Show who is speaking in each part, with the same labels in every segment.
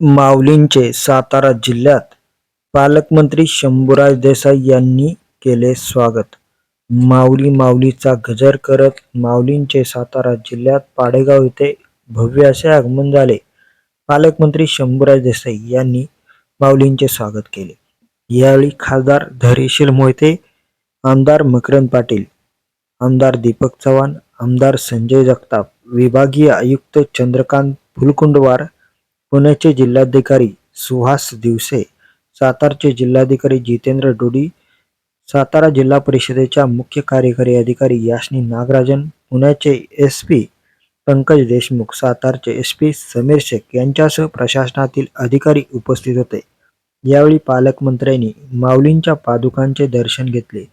Speaker 1: माऊलींचे सातारा जिल्ह्यात पालकमंत्री शंभूराज देसाई यांनी केले स्वागत. माऊली माऊलीचा गजर करत माऊलींचे सातारा जिल्ह्यात पाडेगाव येथे भव्य असे आगमन झाले. पालकमंत्री शंभूराज देसाई यांनी माऊलींचे स्वागत केले. यावेळी खासदार धैर्यशील मोहिते आमदार मकरंद पाटील आमदार दीपक चव्हाण आमदार संजय जगताप विभागीय आयुक्त चंद्रकांत फुलकुंडवार पुण्याचे जिल्हाधिकारी सुहास दिवसे सातारचे जिल्हाधिकारी जितेंद्र डोडी सातारा जिल्हा परिषदेच्या मुख्य कार्यकारी अधिकारी याशनी नागराजन पुण्याचे एस पी पंकज देशमुख सातारचे एस पी समीर शेख यांच्यासह प्रशासनातील अधिकारी उपस्थित होते. यावेळी पालकमंत्र्यांनी माऊलींच्या पादुकांचे दर्शन घेतले.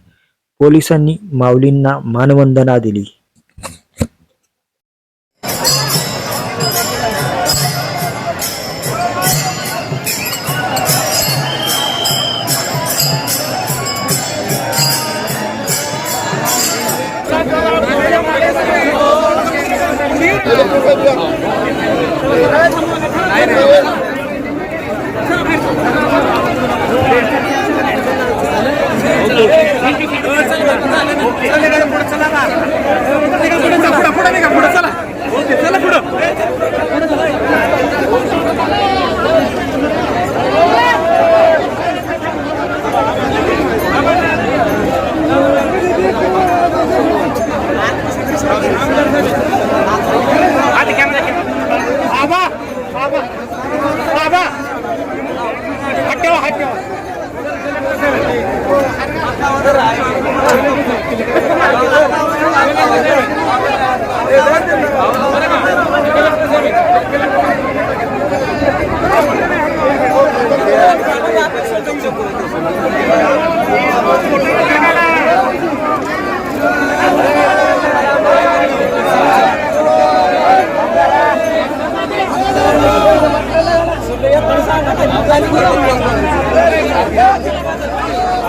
Speaker 1: पोलिसांनी माऊलींना मानवंदना दिली.
Speaker 2: ¡Vamos! ¡Vamos! ¡Vamos!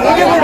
Speaker 2: Look at what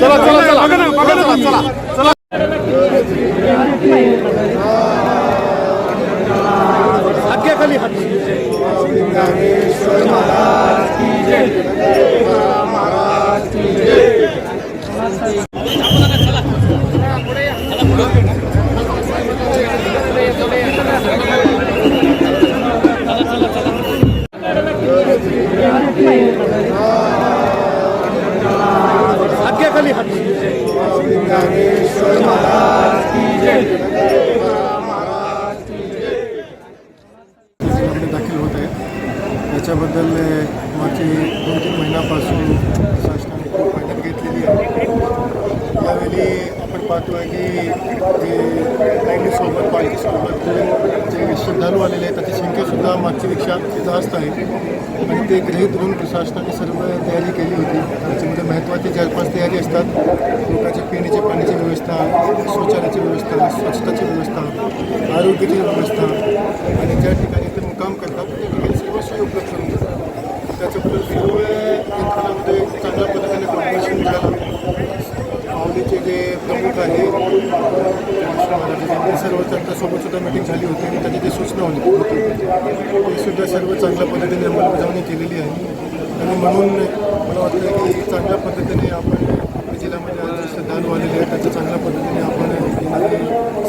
Speaker 2: चला चला चला. बघा ना बघा ना चला. चला हात घ्या खाली चला हात घ्या खाली
Speaker 3: दाखल होत आहे याच्याबद्दल मागची दोन तीन महिन्यापासून शासनाने खूप मेहनत घेतलेली आहे. यावेळी आपण पाहतो आहे की जे लाईनीसोबत पालखीसोबत जे श्रद्धाळू आलेले आहेत. त्याची संख्यासुद्धा मागच्यापेक्षा जास्त आहे. आणि ते गृहित धरून प्रशासनाने सर्व तयारी केली होती. त्याच्यामध्ये म्हणजे महत्त्वाची चार पाच तयारी असतात. लोकांच्या पिण्याच्या पाण्याची व्यवस्था शौचालयाची व्यवस्था स्वच्छताची व्यवस्था आरोग्याची व्यवस्था. आणि ज्या ठिकाणी ते मुक्काम करतात त्या ठिकाणी सर्व सोयी उपलब्ध करून देतात त्याच्याबद्दल सर्व यंत्रणामध्ये चांगल्या पद्धतीने कॉम्पिटिशन झालं पावलीचे जे प्रमुख आहे ते सर्व त्यांच्यासोबत सुद्धा मीटिंग झाली होती आणि त्याची जी सूचना होती. ते सुद्धा सर्व चांगल्या पद्धतीने अंमलबजावणी केलेली आहे. आणि म्हणून मला वाटतं की चांगल्या पद्धतीने आपण जिल्ह्यामध्ये आज आलेले त्याच्या चांगल्या पद्धतीने आपण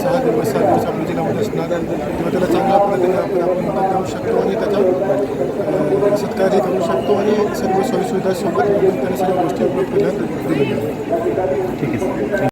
Speaker 3: सहा दिवस सात दिवस आपल्या जिल्ह्यामध्ये असणार. किंवा त्याला चांगल्या पद्धतीने आपण आपण मदत देऊ शकतो आणि त्याचा अ, सत्कारही करू शकतो आणि सर्व सोयीसुविधा सोबत आपण त्यांना सर्व गोष्टी उपलब्ध केल्या ठीक आहे